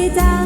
시작.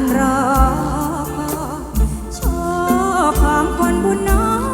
การรอคอโชคของคนบุญน้อย